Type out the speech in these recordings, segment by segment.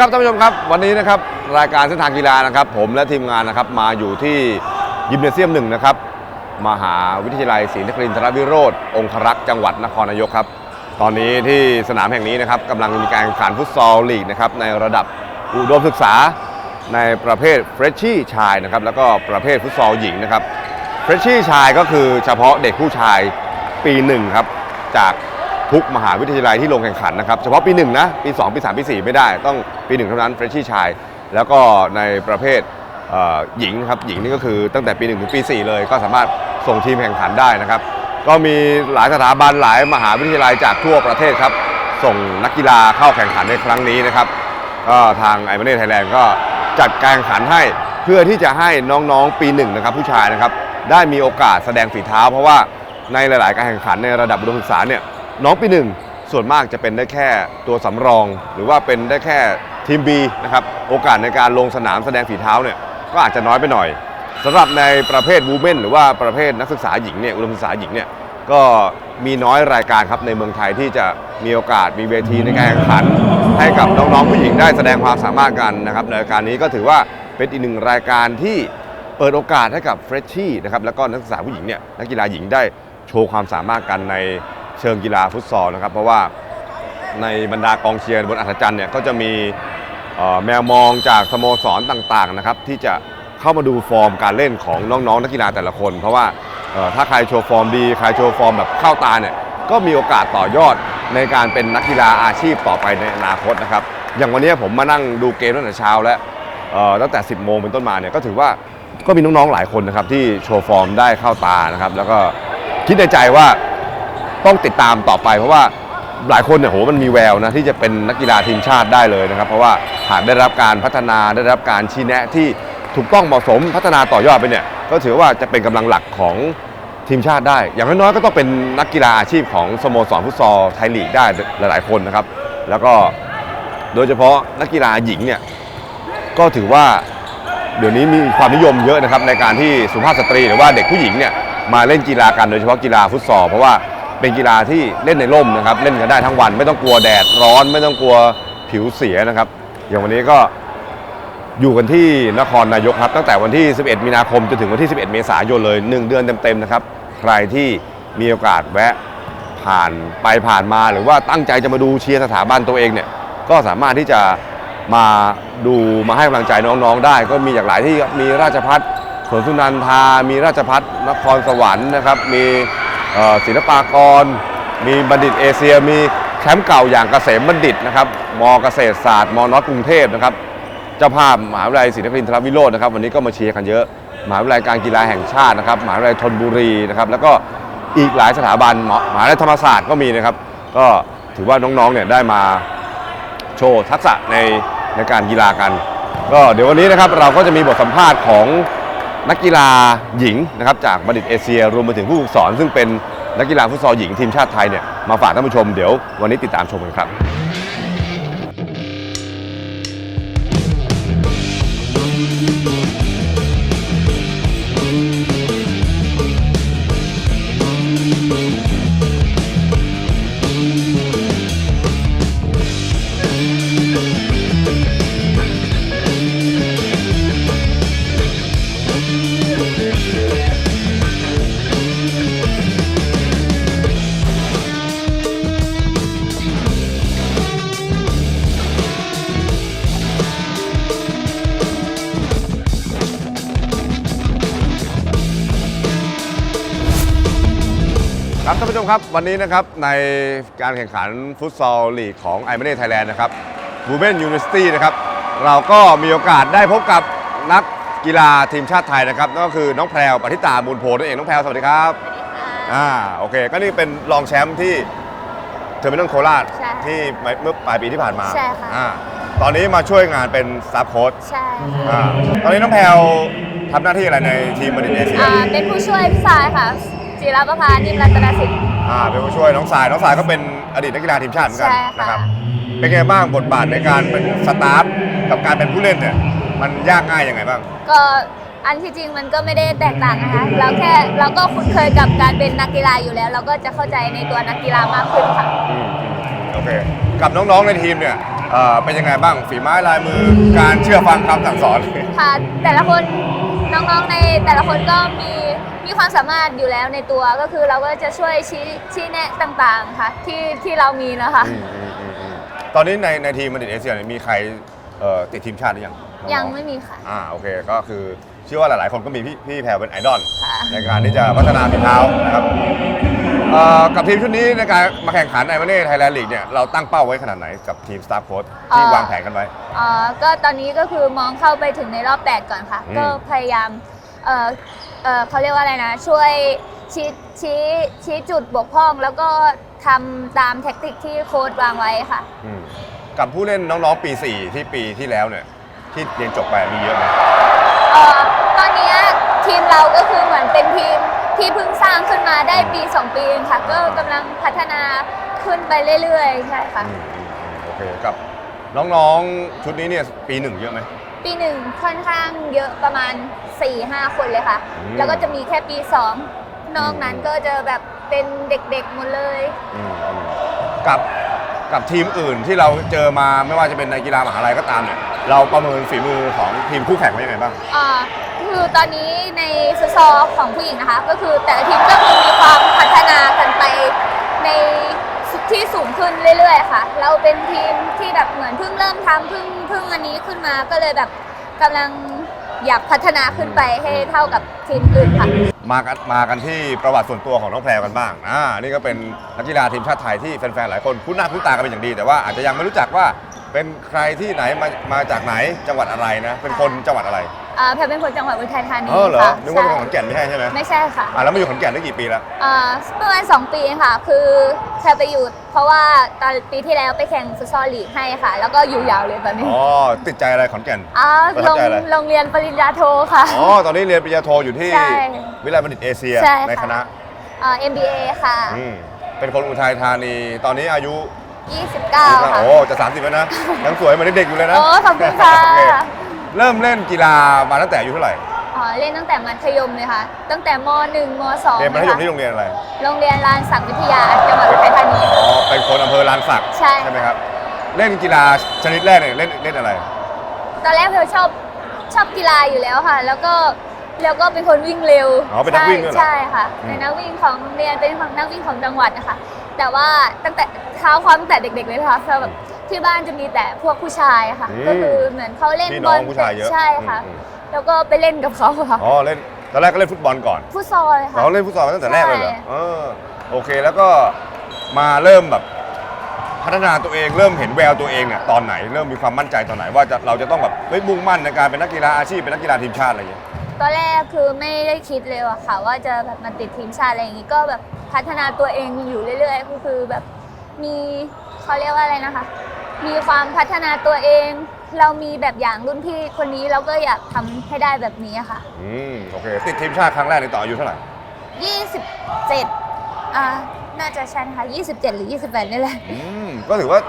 ครับท่านผู้ชมครับ วันนี้นะครับรายการเส้นทางกีฬานะครับ ผมและทีมงานนะครับมาอยู่ที่ยิมเนเซียมหนึ่งนะครับมหาวิทยาลัยศรีนครินทรวิโรธองครักษ์จังหวัดนครนายกครับ ตอนนี้ที่สนามแห่งนี้นะครับกำลังมีการแข่งขันฟุตซอลลีกนะครับในระดับอุดมศึกษาในประเภทเฟรชชี่ชายนะครับแล้วก็ประเภทฟุตซอลหญิงนะครับเฟรชชี่ชายก็คือเฉพาะเด็กผู้ชายปีหนึ่งครับจาก ทุกมหาวิทยาลัยที่ลงแข่งขันนะครับ เฉพาะปีหนึ่งนะ ปี 2 ปี 3 ปี 4 ไม่ได้ ต้องปีหนึ่งเท่านั้นเฟรชชี่ชาย แล้วก็ในประเภทหญิงครับ หญิงนี่ก็คือตั้งแต่ปี 1 ถึงปี 4 เลย ก็สามารถส่งทีมแข่งขันได้นะครับ ก็มีหลายสถาบันหลายมหาวิทยาลัยจากทั่วประเทศครับ ส่งนักกีฬาเข้าแข่งขันในครั้งนี้นะครับ ก็ทางไอ a มเน่ไทยแลนด์ก็จัดการแข่งขันให้เพื่อที่จะให้น้องๆปีหนึ่งนะครับผู้ชายนะครับได้มีโอกาสแสดงฝีเท้า เพราะว่าในหลาย ๆ การแข่งขันในระดับอุดมศึกษาเนี่ย น้องปีหนึ่งส่วนมากจะเป็นได้แค่ตัวสำรอง หรือว่าเป็นได้แค่ทีม B นะครับโอกาสในการลงสนามแสดงฝีเท้าเนี่ยก็อาจจะน้อยไปหน่อยสำหรับในประเภทวูแมนหรือว่าประเภทนักศึกษาหญิงเนี่ยอุดมศึกษาหญิงเนี่ยก็มีน้อยรายการครับในเมืองไทยที่จะมีโอกาสมีเวทีในการแข่งขัน ให้กับน้องๆผู้หญิงได้แสดงความสามารถกันนะครับในรายการนี้ก็ถือว่าเป็นอีกหนึ่งรายการที่เปิดโอกาสให้กับเฟรชชี่นะครับแล้วก็นักศึกษาผู้หญิงเนี่ยนักกีฬาหญิงได้โชว์ความสามารถกันใน เชิงกีฬาฟุตซอลนะครับเพราะว่าในบรรดากองเชียร์บนอัศจรรย์เนี่ยก็จะมีแมวมองจากสโมสรต่างๆนะครับที่จะเข้ามาดูฟอร์มการเล่นของน้องๆนักกีฬาแต่ละคน เพราะว่าถ้าใครโชว์ฟอร์มดีใครโชว์ฟอร์มแบบเข้าตาเนี่ยก็มีโอกาสต่อยอดในการเป็นนักกีฬาอาชีพต่อไปในอนาคตนะครับอย่างวันนี้ผมมานั่งดูเกมตั้งแต่เช้าแล้วตั้งแต่ 10 โมงเป็นต้นมาเนี่ยก็ถือว่าก็มีน้องๆหลายคนนะครับที่โชว์ฟอร์มได้เข้าตานะครับแล้วก็คิดในใจว่า ต้องติดตามต่อไป เพราะว่าหลายคนเนี่ยโหมันมีแววนะที่จะเป็นนักกีฬาทีมชาติได้เลยนะครับ เพราะว่าหากได้รับการพัฒนาได้รับการชี้แนะที่ถูกต้องเหมาะสมพัฒนาต่อยอดไปเนี่ยก็ถือว่าจะเป็นกำลังหลักของทีมชาติได้ อย่างน้อยๆก็ต้องเป็นนักกีฬาอาชีพของสโมสรฟุตซอลไทยลีกได้หลาย ๆ คนนะครับ แล้วก็โดยเฉพาะนักกีฬาหญิงเนี่ยก็ถือว่าเดี๋ยวนี้มีความนิยมเยอะนะครับในการที่สุภาพสตรีหรือว่าเด็กผู้หญิงเนี่ยมาเล่นกีฬากันโดยเฉพาะกีฬาฟุตซอลเพราะว่า เป็นกีฬาที่เล่นในร่มนะครับ เล่นกันได้ทั้งวันไม่ต้องกลัวแดดร้อนไม่ต้องกลัวผิวเสียนะครับ อย่างวันนี้ก็อยู่กันที่นครนายกครับตั้งแต่วันที่ 11 มีนาคมจนถึงวันที่ 11 เมษายนเลย 1 เดือนเต็มๆนะครับ ใครที่มีโอกาสแวะผ่านไปผ่านมาหรือว่าตั้งใจจะมาดูเชียร์สถาบันตัวเองเนี่ยก็สามารถที่จะมาดูมาให้กำลังใจน้องๆได้ ก็มีจากหลายที่มีราชพัฒสวนสุนันทา มีราชพัฒนครสวรรค์นะครับ มี ศิลปากร มีบัณฑิตเอเชีย มีแชมป์เก่าอย่างเกษมบัณฑิตนะครับ มเกษตรศาสตร์มนกรุงเทพนะครับ เจ้าภาพมหาวิทยาลัยศรีนครินทรวิโรจน์นะครับ วันนี้ก็มาเชียร์กันเยอะ มหาวิทยาลัยการกีฬาแห่งชาตินะครับ มหาวิทยาลัยธนบุรีนะครับ แล้วก็อีกหลายสถาบันมหาวิทยาลัยธรรมศาสตร์ก็มีนะครับ ก็ถือว่าน้องๆเนี่ยได้มาโชว์ทักษะในในการกีฬากัน ก็เดี๋ยววันนี้นะครับเราก็จะมีบทสัมภาษณ์ของ นักกีฬาหญิงนะครับจากบัณฑิตเอเชีย รวมไปถึงผู้ฝึกสอน ซึ่งเป็นนักกีฬาฟุตซอลหญิงทีมชาติไทยเนี่ยมาฝากท่านผู้ชมเดี๋ยววันนี้ติดตามชมกันครับ ครับท่านผู้ชมครับวันนี้นะครับในการแข่งขันฟุตซอลลีกของไอ m มเน่ไทยแลนด์นะครับบูเบนยูนิเวอร์ซิตี้นะครับเราก็มีโอกาสได้พบกับนักกีฬาทีมชาติไทยนะครับนั่นก็คือน้องแพรวปฏิตามูลโพนั่นเองน้องแพรวสวัสดีครับอ่าโอเค ก็นี่เป็นรองแชมป์ที่เทอร์มินอลโคราชใช่ที่เมื่อปลายปีที่ผ่านมาใช่ค่ะ อ่าตอนนี้มาช่วยงานเป็นสตาฟโค้ชใช่อ่าตอนนี้น้องแพรวทำหน้าที่อะไรในทีมบดินเอเชียอ่าเป็นผู้ช่วยพี่สายค่ะ จิรประภานิมรัตนสิทธิ์ อ่าเป็นผู้ช่วยน้องสายน้องสายก็เป็นอดีตนักกีฬาทีมชาติเหมือนกันใช่ค่ะ นะครับเป็นไงบ้างบทบาทในการเป็นสตาฟกับการเป็นผู้เล่นเนี่ยมันยากง่ายยังไงบ้าง ก็อันที่จริงมันก็ไม่ได้แตกต่างนะคะเราแค่เราก็คุ้นเคยกับการเป็นนักกีฬาอยู่แล้ว เราก็จะเข้าใจในตัวนักกีฬามากขึ้นค่ะ อืมอืมอืมโอเค กับน้องๆในทีมเนี่ยเอ่อเป็นยังไงบ้างฝีไม้ลายมือการเชื่อฟังคำสั่งสอน ค่ะแต่ละคนน้องๆในแต่ละคนก็มีมี ความสามารถอยู่แล้วในตัวก็คือเราก็จะช่วยชี้ชี้แนะต่างๆค่ะที่ที่เรามีนะคะ อืมอืมอืมอืมตอนนี้ในในทีมมันดิเอเชียเนี่ยมีใครเอ่อติดทีมชาติหรือยังน้อๆยังไม่มีค่ะ อ่าโอเคก็คือเชื่อว่าหลาย ๆ คนก็มีพี่พี่แพรเป็นไอดอลค่ะ ในการที่จะพัฒนาฝีเท้านะครับเอ่อกับทีมชุดนี้ในการมาแข่งขันในวันนี้ไทยแลนด์ลีกเนี่ยเราตั้งเป้าไว้ขนาดไหนกับทีมสตาฟโค้ชที่เอ่อวางแผนกันไว้อ่าก็ตอนนี้ก็คือมองเข้าไปถึงในรอบ 8 ก่อนค่ะ อืม ก็พยายามเอ่อ เอ่อเขาเรียกว่าอะไรนะ ช่วยชี้ชี้ชี้จุดบกพร่อง แล้วก็ทำตามแท็กติกที่โค้ดวางไว้ค่ะ อืมกับผู้เล่นน้องๆปี 4 ที่ปีที่แล้วเนี่ย ที่เรียนจบไปมีเยอะไหมเอ่อตอนเนี้ยทีมเราก็คือเหมือนเป็นทีมที่เพิ่งสร้างขึ้นมาได้ปี 2 ปีเองค่ะ ก็กำลังพัฒนาขึ้นไปเรื่อยๆ ใช่ค่ะ อืมอืมอืมโอเคกับ น้องๆ ชุดนี้เนี่ยปีหนึ่งเยอะไหม ปีหนึ่งค่อนข้างเยอะประมาณ 4-5 คนเลยค่ะ อืม แล้วก็จะมีแค่ปี 2 นอกนั้นก็จะแบบเป็นเด็กๆหมดเลย อืมอืมกับกับทีมอื่นที่เราเจอมาไม่ว่าจะเป็นในกีฬามหาลัยก็ตามเนี่ยเราประเมินฝีมือของทีมคู่แข่งไว้ยังไงบ้าง อ่าคือตอนนี้ในฟุตซอลของผู้หญิงนะคะ ก็คือแต่ละทีมก็คือมีความพัฒนากันไปใน ที่สูงขึ้นเรื่อยๆค่ะ เราเป็นทีมที่แบบเหมือนเพิ่งเริ่มทำเพิ่งเพิ่งอันนี้ขึ้นมาก็เลยแบบกำลังอยากพัฒนาขึ้นไปให้เท่ากับทีมอื่นค่ะ มากันมากันที่ประวัติส่วนตัวของน้องแพรวกันบ้างอ่านี่ก็เป็นนักกีฬาทีมชาติไทยที่แฟนๆ หลายคนคุ้นหน้าคุ้นตากันเป็นอย่างดี แต่ว่าอาจจะยังไม่รู้จักว่าเป็นใครที่ไหนมามาจากไหนจังหวัดอะไรนะ เป็นคนจังหวัดอะไร อ่าแพรเป็นคนจังหวัดอุทัยธานีเออเหรอค่ะนึกว่าเป็นใช่คนขอนแก่นไม่ใช่ใช่ไหมไม่ใช่ค่ะอ่าแล้วมาอยู่ขอนแก่นได้กี่ปีแล้วอ่าประมาณ2ปีเองค่ะ คือแพรไปอยู่เพราะว่าตอนปีที่แล้วไปแข่งฟุตซอลลีกให้ค่ะ แล้วก็อยู่ยาวเลยตอนนี้อ๋อ ติดใจอะไรขอนแก่น อ่าประโรทับงใจอะไร โรงเรียนปริญญาโทค่ะ อ๋อ ตอนนี้เรียนปริญญาโทอยู่ที่ใช่วิทยาลัยบัณฑิตเอเชียใช่ค่ะ ในคณะอ่า MBA ค่ะ อืมเป็นคนอุทัยธานี ตอนนี้อายุ29 ค่ะ โอ้จะ 30 แล้วนะ ยังสวยเหมือนเด็กๆอยู่เลยนะโอ้ขอบคุณค่ะ โอเเริ่มเล่นกีฬามาตั้งแต่อายุเท่าไหร่อ๋อเล่นตั้งแต่มัธยมเลยค่ะ ตั้งแต่ม .1 ม .2 เรียนมัธยมที่ค่ะโรงเรียนอะไร โรงเรียนลานศักดิ์วิทยาจังหวัดอุทัยธานี อ๋อ เป็นคนอำเภอลานสักใช่ไหมครับ เล่นกีฬาชนิดแรกเนี่ยเล่นเล่นอะไร ตอนแรกเพลชอบชอบกีฬาอยู่แล้วค่ะ แล้วก็ แล้วก็เป็นคนวิ่งเร็วอ๋อเป็นนักวิ่งด้วยเหรอใช่ค่ะอืม เป็นนักวิ่งของโรงเรียนเป็นของนักวิ่งของจังหวัดนะคะแต่ว่าตั้งแต่เท้าความตั้งแต่เด็ก ๆ เลยนะคะคือแบบที่บ้านจะมีแต่พวกผู้ชายอะค่ะ ก็คือเหมือนเขาเล่นพี่บน้อองลผู้ชายเยอะใช่ค่ะอืมแล้วก็ไปเล่นกับเขาค่ะอ๋อเล่นตอนแรกก็เล่นฟุตบอลก่อนฟุตซอลเลยค่ะ เราเล่นฟุตซอลมาตั้งแต่แรกเลยเหรอใช่ เออโอเคแล้วก็มาเริ่มแบบพัฒนาตัวเองเริ่มเห็นแววตัวเองเนี่ยตอนไหนเริ่มมีความมั่นใจตอนไหนว่าจะเราจะต้องแบบเฮ้ยมุ่งมั่นในการเป็นนักกีฬาอาชีพเป็นนักกีฬาทีมชาติอะไรอย่างเงี้ย ตอนแรกคือไม่ได้คิดเลยอะค่ะ ว่าจะแบบมาติดทีมชาติอะไรอย่างงี้ก็แบบพัฒนาตัวเองอยู่เรื่อยๆก็คือแบบมีเขาเรียกว่าอะไรนะคะ มีความพัฒนาตัวเอง เรามีแบบอย่างรุ่นพี่คนนี้เราก็อยากทำให้ได้แบบนี้อะค่ะ อืมโอเคติดทีมชาติครั้งแรกในต่ออายุเท่าไหร่27อ่าน่าจะใช่นะคะ27 หรือ 28 นี่แหละ อืมก็ถือว่า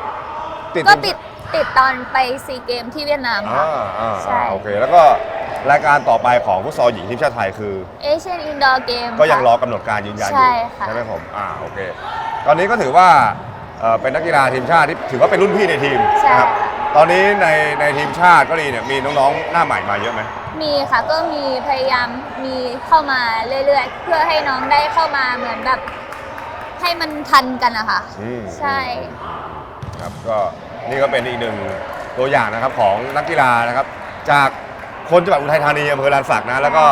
ติดก็ทีมติดติดตอนไปซีเกมที่เวียดนามค่ะอ่าอ่าใช่ อ่าโอเคแล้วก็ รายการต่อไปของฟุตซอลหญิงทีมชาติไทยคือ เอเชียนอินดอร์เกม ก็ยังรอกำหนดการยืนยันอใช่ยู่ค่ะ ใช่ไหมผมอ่าโอเค ตอนนี้ก็ถือว่าเอ่อเป็นนักกีฬาทีมชาติที่ถือว่าเป็นรุ่นพี่ในทีมใช่นะครับค่ะตอนนี้ในในทีมชาติก็ดีเนี่ยมีน้องๆหน้าใหม่มาเยอะไหม มีค่ะก็มีพยายามมีเข้ามาเรื่อยๆ เพื่อให้น้องได้เข้ามาเหมือนแบบ ให้มันทันกันอะค่ะอืม ใช่ ครับก็นี่ก็เป็นอีกหนึ่งตัวอย่างนะครับของนักกีฬานะครับ จาก คนจังหวัดอุทัยธานีอำเภอลานสักนะ แล้วก็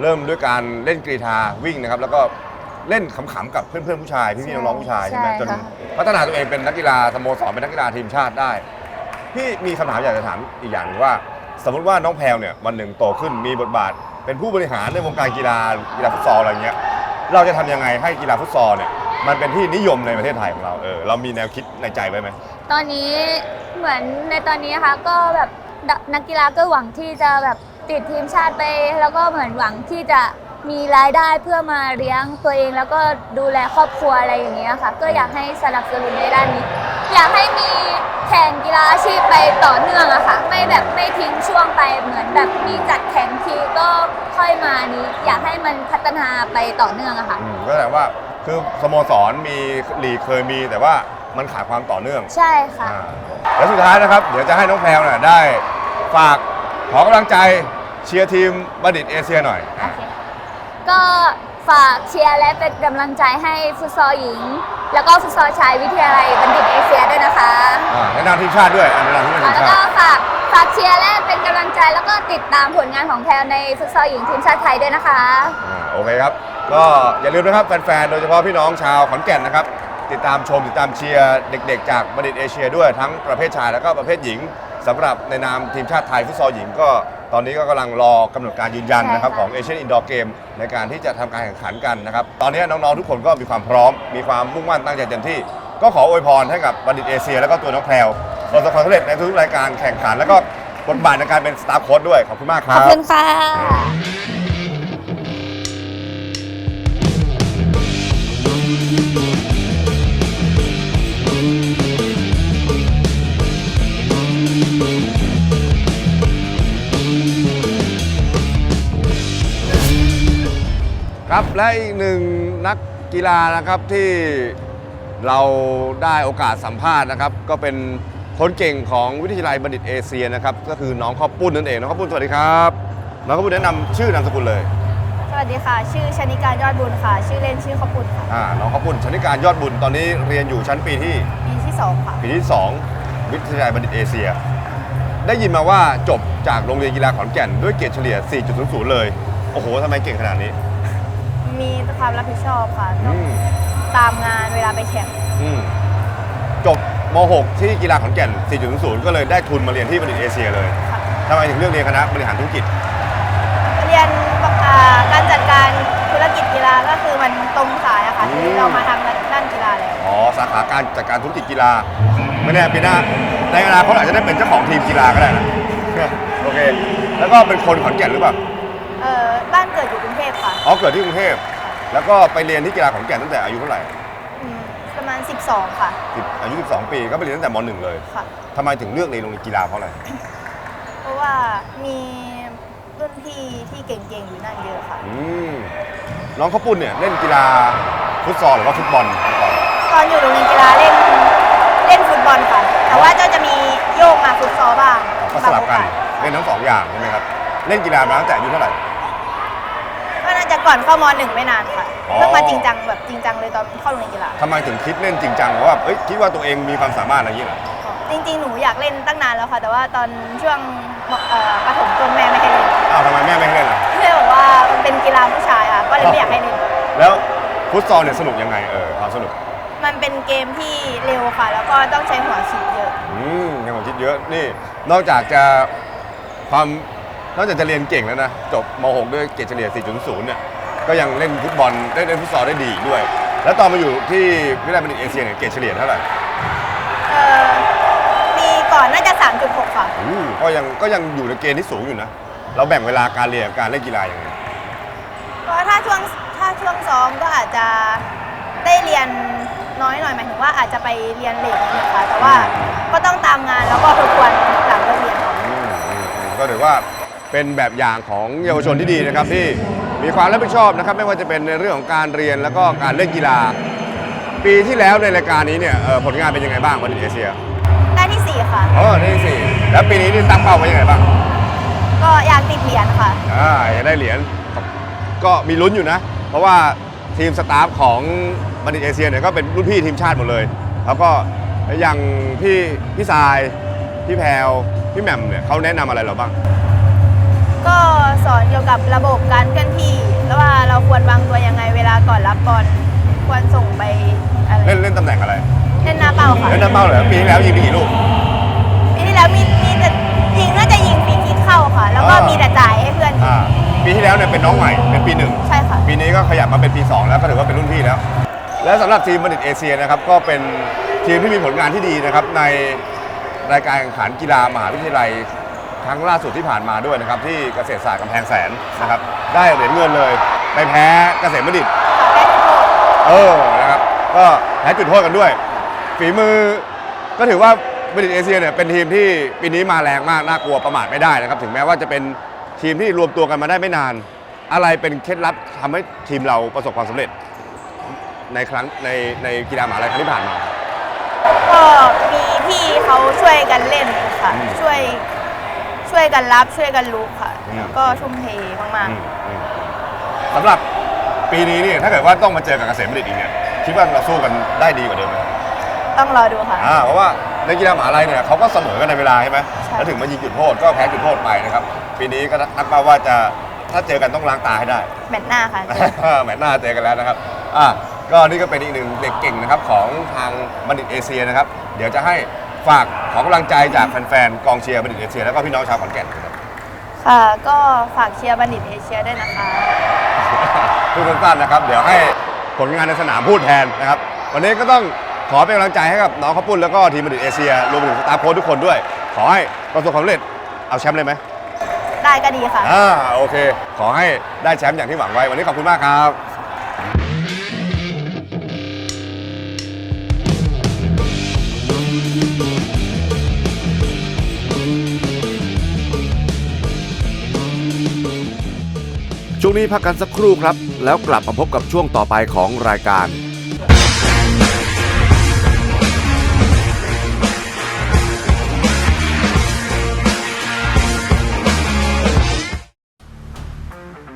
เริ่มด้วยการเล่นกรีฑาวิ่งนะครับ แล้วก็เล่นขำๆกับเพื่อนๆผู้ชายพี่ๆน้องๆผู้ชายใช่ไหมใช่จนค่ะ พัฒนาตัวเองเป็นนักกีฬาสโมสรเป็นนักกีฬาทีมชาติได้ พี่มีคำถามอยากจะถามอีกอย่างหนึงว่า สมมติว่าน้องแพลวเนี่ยวันหนึ่งโตขึ้นมีบทบาท เป็นผู้บริหารในวงการกีฬากีฬาฟุตซอลอะไรเงี้ยเราจะทำยังไงให้กีฬาฟุตซอลเนี่ยมันเป็นที่นิยมในประเทศไทยของเราเออเรามีแนวคิดในใจไว้ไหม ตอนนี้เหมือนในตอนนี้นะคะก็แบบ นักกีฬาก็หวังที่จะแบบติดทีมชาติไป แล้วก็เหมือนหวังที่จะมีรายได้เพื่อมาเลี้ยงตัวเองแล้วก็ดูแลครอบครัวอะไรอย่างเงี้ยค่ะ ก็อยากให้สนับสนุนในด้านนี้ อยากให้มีแข่งกีฬาอาชีพไปต่อเนื่องอะค่ะ ไม่แบบไม่ทิ้งช่วงไปเหมือนแบบมีจัดแข่งทีก็ค่อยมานี้ อยากให้มันพัฒนาไปต่อเนื่องอะค่ะ อืมก็แปลว่าคือสโมสรมีลีกเคยมีแต่ว่า มันขาดความต่อเนื่องใช่ค่ะ อ่าแล้วสุดท้ายนะครับ เดี๋ยวจะให้น้องแพลวเนี่ยได้ฝากขอกำลังใจเชียร์ทีมบัณฑิตเอเชียหน่อย โอเค ก็ฝากเชียร์และเป็นกำลังใจให้ฟุตซอลหญิง แล้วก็ฟุตซอลชายวิทยาลัยบัณฑิตเอเชียด้วยนะคะ อ่าในนามทีมชาติด้วยอ่าในนามทีมค่ะชาแล้วก็ติฝากฝากเชียร์และเป็นกำลังใจแล้วก็ติดตามผลงานของแพลในฟุตซอลหญิงทีมชาติไทยด้วยนะคะ อ่าโอเคครับ ก็อย่าลืมนะครับแฟนๆ โดยเฉพาะพี่น้องชาวขอนแก่นนะครับ ติดตามชมติดตามเชียร์เด็ก ๆ จากบัณฑิตเอเชียด้วยทั้งประเภทชายแล้วก็ประเภทหญิงสำหรับในนามทีมชาติไทยฟุตซอลหญิงก็ตอนนี้ก็กำลังรอกำหนดการยืนยันนะครับใช่ค่ะของเอเชียนอินดอร์เกมในการที่จะทำการแข่งขันกันนะครับ ตอนนี้น้องๆทุกคนก็มีความพร้อม มีความมุ่งมั่นตั้งใจเต็มที่ ก็ขออวยพรให้กับบัณฑิตเอเชีย แล้วก็ตัวน้องแพรวประสบความสำเร็จในทุกๆรายการแข่งขัน แล้วก็บทบาทในการเป็นสตาฟโค้ชด้วยขอบคุณมากคขรัอบ บคุณค่ะ ครับและอีกหนึ่งนักกีฬานะครับที่เราได้โอกาสสัมภาษณ์นะครับ ก็เป็นคนเก่งของวิทยาลัยบัณฑิตเอเชียนะครับก็คือน้องข้าวปุ้นนั่นเองน้องข้าวปุ้นสวัสดีครับน้องข้าวปุ้นแนะนำชื่อนามสกุลเลยสวัสดีค่ะ ชื่อชนิการยอดบุญค่ะ ชื่อเล่นชื่อขบุญค่ะอ่าน้องข้าวปุ้นชนิการยอดบุญตอนนี้เรียนอยู่ชั้นปีที่ปีที่2ค่ะ ปีที่2วิทยาลัยบัณฑิตเอเชีย ได้ยินมาว่าจบจากโรงเรียนกีฬาขอนแก่นด้วยเกรดเฉลี่ย 4.00 เลย โอ้โหทำไมเก่งขนาดนี้ มีความรับผิดชอบค่ะต้อืองมตามงานเวลาไปแข่งอืมจบม .6 ที่กีฬาขอนแก่น 4.00 ก็เลยได้ทุนมาเรียนที่บัณฑิตเอเชียเลยค่ะทำไมถึงเลือกเรียนคณะบริหารธุรกิจ เรียนอ่าการจัดการธุรกิจกีฬาก็คือมันตรงสายอะค่ะอืม ที่เรามาทางด้านกีฬาแล้ว อ๋อ สาขาการจัดการธุรกิจกีฬา ไม่แน่ปีหน้า ในอนาคตอาจจะได้เป็นเจ้าของทีมกีฬาก็ได้นะโอเค แล้วก็เป็นคนขอนแก่นหรือเปล่าเออบ้านเกิดอยู่กรุงเทพค่ะอ๋อเกิดที่กรุงเทพแล้วก็ไปเรียนที่กีฬาขอนแก่นตั้งแต่อายุเท่าไหร่อืมประมาณ 12 ค่ะ10อายุ 12 ปีก็ไปเรียนตั้งแต่ม .1 เลยค่ะ ทำไมถึงเลือกเรียนโรงเรียนกีฬาเพราะอะไรเพราะว่ามีรุ่นพี่ที่เก่งๆอยู่นั่นเยอะค่ะ อืมน้องข้าวปุ้นเนี่ยเล่นกีฬาฟุตซอลหรือว่าฟุตบอลมาก่อนตอนอยู่โรงเรียนกีฬาเล่นเล่นฟุตบอลค่ะ แต่ว่าก็จะมีโยกมาฟุตซอลบ้างก็สลับกันางโอาสเล่นทั้งสองอย่างใช่ไหมครับ เล่นกีฬามาตั้งแต่อายุเท่าไหร่ ก็น่าจะก่อนเข้ามหนึ่งไม่นานค่ะอ๋อ เพิ่งมาจริงจังแบบจริงจังเลยตอนเข้าโรงเรียนกีฬาทำไมถึงคิดเล่นจริงจังเพราะว่าเอ้ยคิดว่าตัวเองมีความสามารถอะไรอย่างนี้เหรอจริง ๆ หนูอยากเล่นตั้งนานแล้วค่ะ แต่ว่าตอนช่วงเอ่อประถมต้นแม่ไม่ให้เล่นอ้าวทำไมแม่ไม่ให้เล่นล่ะเพื่อบอกว่ามันเป็นกีฬาผู้ชายค่ะก็เลยไม่อยากให้เล่นแล้วฟุตซอลเนี่ยสนุกยังไงเออความสนุก มันเป็นเกมที่เร็วค่ะ แล้วก็ต้องใช้หัวคิดเยอะ อืมยังผมคิดเยอะนี่ นอกจากจะความนอกจากจะเรียนเก่งแล้วนะ จบม .6 ด้วยเกรดเฉลี่ย 4.0 เนี่ย ก็ยังเล่นฟุตบอลได้เล่นฟุตซอลได้ดีอีกด้วย แล้วตอนมาอยู่ที่วิทยาลัยบัณฑิตเอเชียเนี่ยเกรดเฉลี่ยเท่าไหร่เอ่อปีก่อนน่าจะ 3.6 ค่ะอู้ก็ยังก็ยังอยู่ในเกณฑ์ที่สูงอยู่นะ เราแบ่งเวลาการเรียนกับการเล่นกีฬาอย่างไงก็ถ้าช่วงถ้าช่วงซ้อมก็อาจจะได้เรียน น้อยหน่อยหมายถึงว่าอาจจะไปเรียนเลทนิดนึงค่ะแต่ว่าก็ต้องตามงานแล้วก็ทบทวนหลังเลิกเรียนค่ะอืมอืมอืมก็ถือว่าเป็นแบบอย่างของเยาวชนที่ดีนะครับที่มีความรับผิดชอบนะครับไม่ว่าจะเป็นในเรื่องของการเรียนแล้วก็การเล่นกีฬา ปีที่แล้วในรายการนี้เนี่ยเอ่อผลงานเป็นยังไงบ้างบัณฑิตเอเชียได้ที่4ค่ะอ๋อได้ที่สี่แล้วปีนี้นี่ตั้งเป้าไว้ยังไงบ้างก็อยากติดเหรียญค่ะ อ่าอยากได้เหรียญก็มีลุ้นอยู่นะ เพราะว่าทีมสตาฟของ บัณฑิตเอเชียเนี่ยก็เป็นรุ่นพี่ทีมชาติหมดเลย แล้วก็อย่างพี่พี่ทรายพี่แพรวพี่แหม่มเนี่ยเขาแนะนำอะไรเราบ้าง ก็สอนเกี่ยวกับระบบการเคลื่อนที่แล้วว่าเราควรวางตัวยังไงเวลาก่อนรับบอลควรส่งไปอะไรเล่นเล่นตำแหน่งอะไรเล่นหน้าเป้าค่ะเล่นน้ำเป้าเลยปีที่แล้วยิงไปกี่ลูก ปีที่แล้วมีมีแต่ยิงน่าจะยิงฟรีคิกเข้าค่ะ แล้วก็อ่ามี มีแต่จ่ายให้เพื่อนยิงอ่าปีที่แล้วเนี่ยเป็นน้องใหม่เป็นปีหนึ่งใช่ค่ะ ปีนี้ก็ขยับมาเป็นปี2แล้วก็ถือว่าเป็นรุ่นพี่แล้ว และสำหรับทีมบัณฑิตเอเชียนะครับก็เป็นทีมที่มีผลงานที่ดีนะครับในรายการแข่งขันกีฬามหาวิทยาลัยครั้งล่าสุดที่ผ่านมาด้วยนะครับที่เกษตรศาสตร์กำแพงแสนนะครับได้เหรียญเงินเลยไปแพ้เกษตรบัณฑิตแพ้จุดโทษเออนะครับก็แพ้จุดโทษกันด้วย ฝีมือก็ถือว่าบัณฑิตเอเชียเนี่ยเป็นทีมที่ปีนี้มาแรงมากน่ากลัวประมาทไม่ได้นะครับ ถึงแม้ว่าจะเป็นทีมที่รวมตัวกันมาได้ไม่นาน อะไรเป็นเคล็ดลับทำให้ทีมเราประสบความสำเร็จ ในครั้งในในกีฬามหาลัยครั้งที่ผ่านมา ก็มีพี่เขาช่วยกันเล่นค่ะ อืมช่วยช่วยกันรับช่วยกันลุกค่ะ อืม แล้วก็ทุ่มเทมากอืมอืมสำหรับปีนี้เนี่ยถ้าเกิดว่าต้องมาเจอกับเกษมบัณฑิตอีกเนี่ยคิดว่าเราสู้กันได้ดีกว่าเดิมไหมๆ ต้องรอดูค่ะ อ่าเพราะว่าในกีฬามหาลัยเนี่ยเขาก็เสมอกันในเวลาใช่ไหมใช่ แล้วถึงมายิงจุดโทษก็แพ้จุดโทษไปนะครับ ปีนี้ก็นักเป้าว่าจะถ้าเจอกันต้องล้างตาให้ได้ แมตช์หน้าค่ะ แมตช์หน้าเจอกันแล้วนะครับอะ ก็นี่ก็เป็นอีกหนึ่งเด็กเก่งนะครับของทางบัณฑิตเอเชียนะครับ เดี๋ยวจะให้ฝากขอกำลังใจจากแฟนๆกองเชียร์บัณฑิตเอเชียแล้วก็พี่น้องชาวขอนแก่นนะครับค่ะก็ฝากเชียร์บัณฑิตเอเชียด้วยนะคะ พูดสั้นๆนะครับ เดี๋ยวให้ผลงานในสนามพูดแทนนะครับ วันนี้ก็ต้องขอเป็นกำลังใจให้กับน้องข้าวปุ้นแล้วก็ทีมบัณฑิตเอเชียรวมถึงสตาฟโค้ชทุกคนด้วย ขอให้ประสบความสำเร็จเอาแชมป์เลยไหมได้ก็ดีค่ะ อ่าโอเค ขอให้ได้แชมป์อย่างที่หวังไว้วันนี้ขอบคุณมากครับ ช่วงนี้พักกันสักครู่ครับ แล้วกลับมาพบกับช่วงต่อไปของรายการ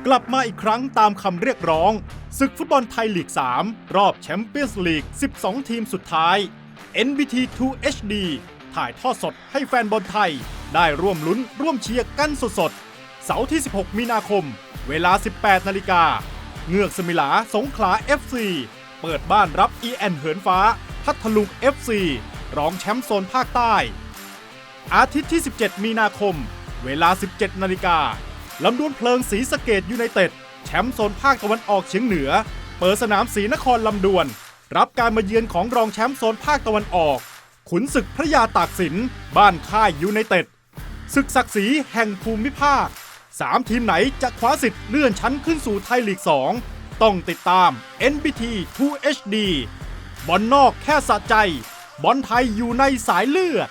กลับมาอีกครั้งตามคำเรียกร้อง ศึกฟุตบอลไทยลีก 3 รอบแชมเปี้ยนส์ลีก 12 ทีมสุดท้าย NBT 2 HD ถ่ายทอดสดให้แฟนบอลไทย ได้ร่วมลุ้นร่วมเชียร์กันสดๆ เสาร์ที่ 16 มีนาคม เวลา 18 นาฬิกา เงือกสมิลาสงขลา FC เปิดบ้านรับ EN เหินฟ้า พัทลุง FC รองแชมป์โซนภาคใต้ อาทิตย์ที่ 17 มีนาคม เวลา 17 นาฬิกาลำดวนเพลิงสีสเกตยูไนเต็ด แชมป์โซนภาคตะวันออกเฉียงเหนือ เปิดสนามสีนครลำดวน รับการมาเยือนของรองแชมป์โซนภาคตะวันออก ขุนศึกพระยาตากสิน บ้านค่ายยูไนเต็ดศึกศักดิ์ศรีแห่งภูมิภาค 3 ทีมไหนจะคว้าสิทธิ์เลื่อนชั้นขึ้นสู่ไทยลีก 2 ต้องติดตาม NBT 2 HD บอลนอกแค่สะใจ บอลไทยอยู่ในสายเลือด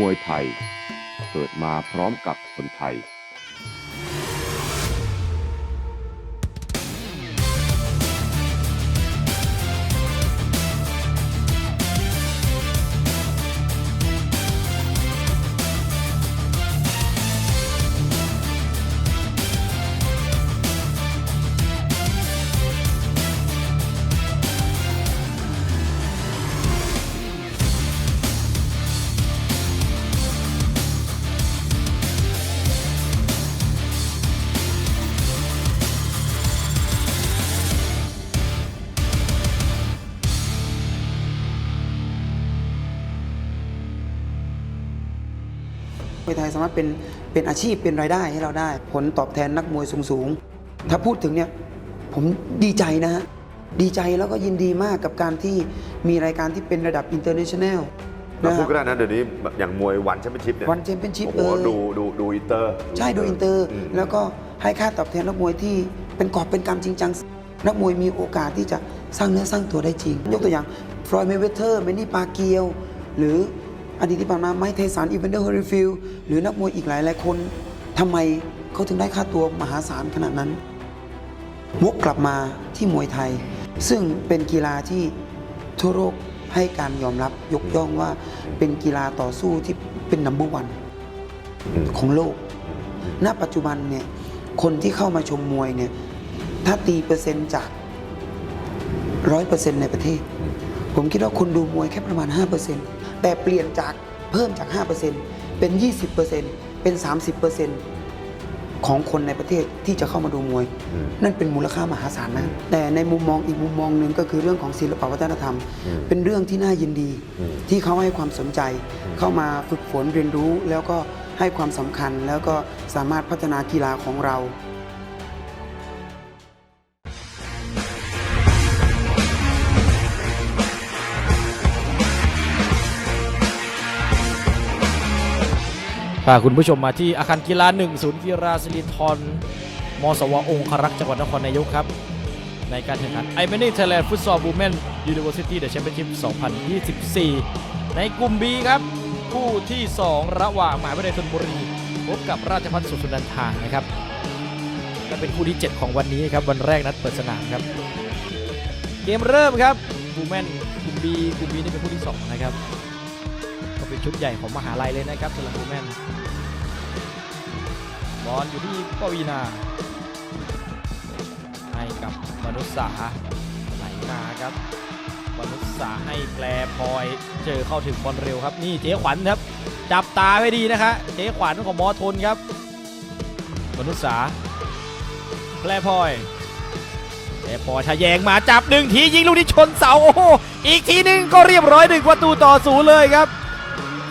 มวยไทย เกิดมาพร้อมกับคนไทยามารถเป็นเป็นอาชีพเป็นรายได้ให้เราได้ ผลตอบแทนนักมวยสูงๆ ถ้าพูดถึงเนี่ยผมดีใจนะฮะดีใจแล้วก็ยินดีมากกับการที่มีรายการที่เป็นระดับอินเตอร์เนชั่นแนลเราพูดก็ได้นะเดี๋ยวนี้แบบอย่างมวยวันแชมเปี้ยนชิพเนี่ยวันแชมเปี้ยนชิพโอ้โหเอ่ยดูดูดูอินเตอร์ ใช่ดูอินเตอร์มแล้วก็ให้ค่าตอบแทนนักมวยที่เป็นกอบเป็นกำจริงจังนักมวยมีโอกาสที่จะสร้างเนื้อสร้างตัวได้จริง ยกตัวอย่างฟลอยด์เมเวเทอร์เมนี่ปาเกียว หรือ อดีตที่ผ่านมาไมค์เทสันอีเวนเดอร์เฮอริฟิลหรือนักมวยอีกหลายหลายคนทำไมเขาถึงได้ค่าตัวมหาศาลขนาดนั้นวกกลับมาที่มวยไทย ซึ่งเป็นกีฬาที่ทั่วโลกให้การยอมรับยกย่องว่าเป็นกีฬาต่อสู้ที่เป็นนัมเบอร์วันของโลก ณ ปัจจุบันเนี่ยคนที่เข้ามาชมมวยเนี่ยถ้าตีเปอร์เซ็นต์จากร้อยเปอร์เซ็นต์ในประเทศ ผมคิดว่าคนดูมวยแค่ประมาณ 5%แต่เปลี่ยนจากเพิ่มจาก 5%เป็น 20%เป็น 30%ของคนในประเทศที่จะเข้ามาดูมวยอืมนั่นเป็นมูลค่ามหาศาลนะแต่ในมุมมองอีกมุมมองหนึ่งก็คือเรื่องของศิลปวัฒนธรรมอืมเป็นเรื่องที่น่ายินดีอืมที่เขาให้ความสนใจ เข้ามาฝึกฝนเรียนรู้แล้วก็ให้ความสำคัญแล้วก็สามารถพัฒนากีฬาของเราาคุณผู้ชมมาที่อาคารกีฬา 1 ศูนย์กีฬาสิรินทรมสวองครักษ์จังหวัดนครนายกครับ ในการแข่งขัน i m a n i Thailand Futsal Women University The Championship 2024 ในกลุ่ม B ครับ คู่ที่ 2 ระหว่างมหาวิทยาลัยธนบุรีพบกับราชภัฏสุสุนันทานะครับและเป็นคู่ที่ 7 ของวันนี้ครับ วันแรกนัดเปิดสนามครับ เกมเริ่มครับ Women กลุ่ม B กลุ่ม B นี่เป็นคู่ที่ 2 นะครับก็เป็นชุดใหญ่ของมหาลัยเลยนะครับสำหรับ Women บอลอยู่ที่ปวีนา ให้กับมนุษย์สาไหลมาครับมนุษย์สาให้แปลพลอยเจอเข้าถึงบอลเร็วครับ นี่เจ๊ขวัญครับ จับตาไว้ดีนะคะเจ๊ขวัญของมอทนครับมนุษย์สาแปลพลอยแปลพลอยทะแยงมาจับหนึ่งทียิงลูกนี้ชนเสาโอ้โหอีกทีหนึงก็เรียบร้อยหนึ่งประตูต่อศูนย์เลยครับ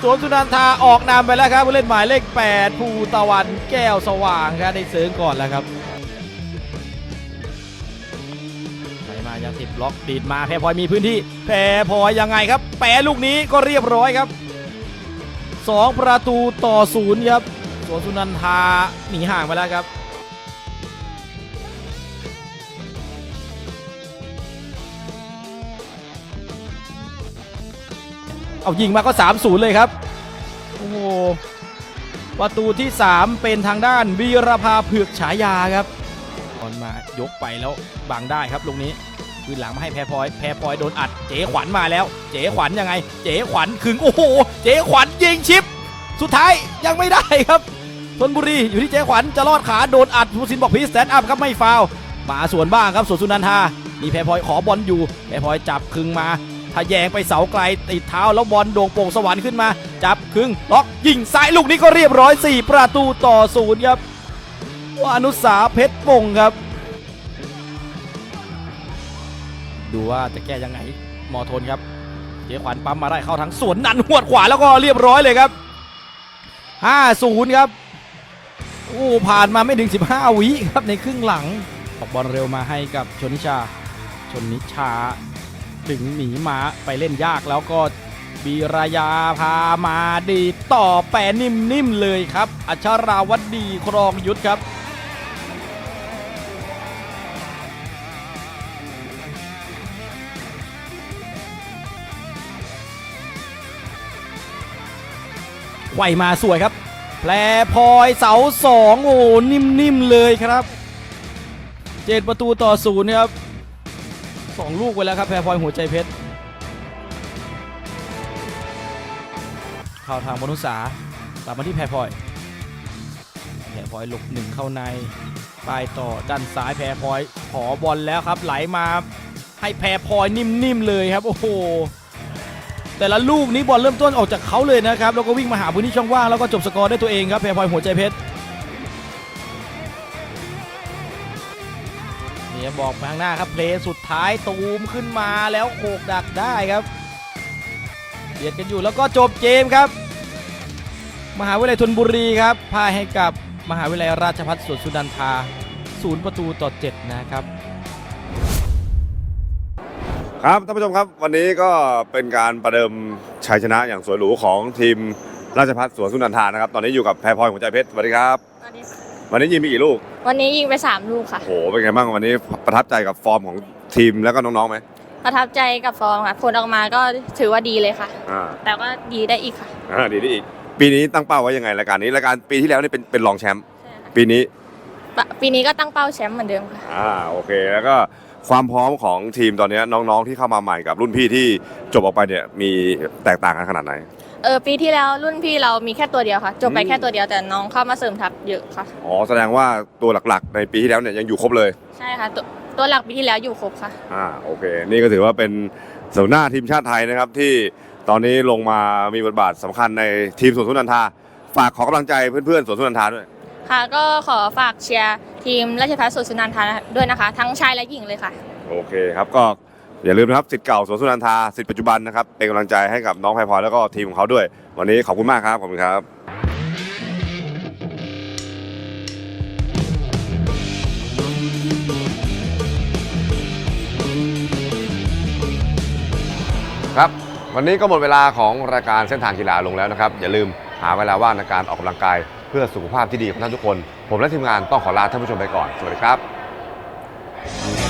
สวนสุนันทาออกนำไปแล้วครับผู้เล่นหมายเลข 8 ภูตะวันแก้วสว่างครับได้เซิร์งก่อนแล้วครับไหลมายังติดบล็อกดีดมาแพรพลอยมีพื้นที่ แพรพลอยยังไงครับ แปะลูกนี้ก็เรียบร้อยครับ 2 ประตูต่อศูนย์ครับสวนสุนันทาหนีห่างไปแล้วครับ เอายิงมาก็ 3-0 เลยครับ โอ้โหประตูที่ 3 เป็นทางด้านวีรภาเผือกฉายาครับบอลมายกไปแล้วบังได้ครับลูกนี้คืนหลังมาให้แพรพลอย แพรพลอยโดนอัด เจ๋ขวัญมาแล้ว เจ๋ขวัญยังไง เจ๋ขวัญขึงโอ้โห เจ๋ขวัญยิงชิป สุดท้ายยังไม่ได้ครับธนบุรีอยู่ที่เจ๋ขวัญจะรอดขาโดนอัดผู้สินบอกพีสแตนด์อัพครับไม่ฟาวมาสวนบ้างครับสวนสุนันทามีแพรพลอยขอบอลอยู่ แพรพลอยจับขึงมา ทะแยงไปเสาไกลติดเท้าแล้วบอลโด่งโป่งสวรรค์ขึ้นมา จับครึ่งล็อกยิงซ้ายลูกนี้ก็เรียบร้อย 4 ประตูต่อศูนย์ครับวานุสาเพชรปงครับ ดูว่าจะแก้ยังไงมอทนครับเจขวัญปั๊มมาได้เข้าทางสวนนันหวดขวาแล้วก็เรียบร้อยเลยครับ 5-0 ครับโอ้ผ่านมาไม่ถึง 15 วิครับในครึ่งหลังออกบอลเร็วมาให้กับชนิชา ชนิชา ถึงหนีมาไปเล่นยากแล้วก็บีรายาพามาดีต่อแปรนิ่มๆเลยครับ อัชราวัตดีครองยุทธครับไหวมาสวยครับ แพรพลอยเสาสองโอ้โหนิ่มๆเลยครับ เจ็ดประตูต่อศูนย์ครับ สองลูกไปแล้วครับแพรพลอยหัวใจเพชรเข้าทางมนุษากลับมาที่แพรพลอย แพรพลอยหลบหนึ่งเข้าในป้ายต่อด้านซ้ายแพรพลอยขอบอลแล้วครับ ไหลมาให้แพรพลอยนิ่มๆเลยครับโอ้โหแต่ละลูกนี้บอลเริ่มต้นออกจากเขาเลยนะครับแล้วก็วิ่งมาหาพื้นที่ช่องว่างแล้วก็จบสกอร์ได้ตัวเองครับแพรพลอยหัวใจเพชร เนี่ยบอกไปข้างหน้าครับเพลย์สุดท้ายตูมขึ้นมาแล้วโขกดักได้ครับเบียดกันอยู่แล้วก็จบเกมครับ มหาวิทยาลัยธนบุรีครับพ่ายให้กับมหาวิทยาลัยราชภัฏสวนสุนันทาศูนย์ประตูต่อ 7 นะครับ ครับท่านผู้ชมครับวันนี้ก็เป็นการประเดิมชัยชนะอย่างสวยหรูของทีมราชพัฒสวนสุนันทานะครับ ตอนนี้อยู่กับแพรพลอยหัวใจเพชรสวัสดีครับ วันนี้ยิงไปกี่ลูกวันนี้ยิงไป3ลูกค่ะโอ้โหเป็นไงบ้างวันนี้ประทับใจกับฟอร์มของทีมแล้วก็น้องๆไหมประทับใจกับฟอร์มค่ะ ผลออกมาก็ถือว่าดีเลยค่ะ อ่าแต่ก็ดีได้อีกค่ะ อ่าดีได้อีกปีนี้ตั้งเป้าไว้ยังไงรายการนี้รายการปีที่แล้วนี่เป็นเป็นรองแชมป์ใช่ค่ะปีนี้ปะปีนี้ก็ตั้งเป้าแชมป์เหมือนเดิมค่ะ อ่าโอเค แล้วก็ความพร้อมของทีมตอนนี้น้องๆที่เข้ามาใหม่กับรุ่นพี่ที่จบออกไปเนี่ยมีแตกต่างกันขนาดไหน เออปีที่แล้วรุ่นพี่เรามีแค่ตัวเดียวค่ะ จบไปอืมแค่ตัวเดียวแต่น้องเข้ามาเสริมทัพเยอะค่ะ อ๋อแสดงว่าตัวหลักๆ ในปีที่แล้วเนี่ยยังอยู่ครบเลย ใช่ค่ะ ตัวตัวหลักปีที่แล้วอยู่ครบค่ะ อ่าโอเค นี่ก็ถือว่าเป็นส่วนหน้าทีมชาติไทยนะครับที่ตอนนี้ลงมามีบทบาทสำคัญในทีมสวนสุนันทา ฝากขอกำลังใจเพื่อนๆสวนสุนันทาด้วย ค่ะก็ขอฝากเชียร์ทีมราชพัฒสุสุนันทาด้วยนะคะ ทั้งชายและหญิงเลยค่ะ โอเคครับก็ อย่าลืมนะครับสิทธิ์เก่าสวนสุนันทาสิทธิ์ปัจจุบันนะครับเป็นกำลังใจให้กับน้องไพพอแล้วก็ทีมของเขาด้วย วันนี้ขอบคุณมากครับขอบคุณครับครับวันนี้ก็หมดเวลาของรายการเส้นทางกีฬาลงแล้วนะครับ อย่าลืมหาเวลาว่างในการออกกำลังกาย เพื่อสุขภาพที่ดีของท่านทุกคน ผมและทีมงานต้องขอลาท่านผู้ชมไปก่อน สวัสดีครับ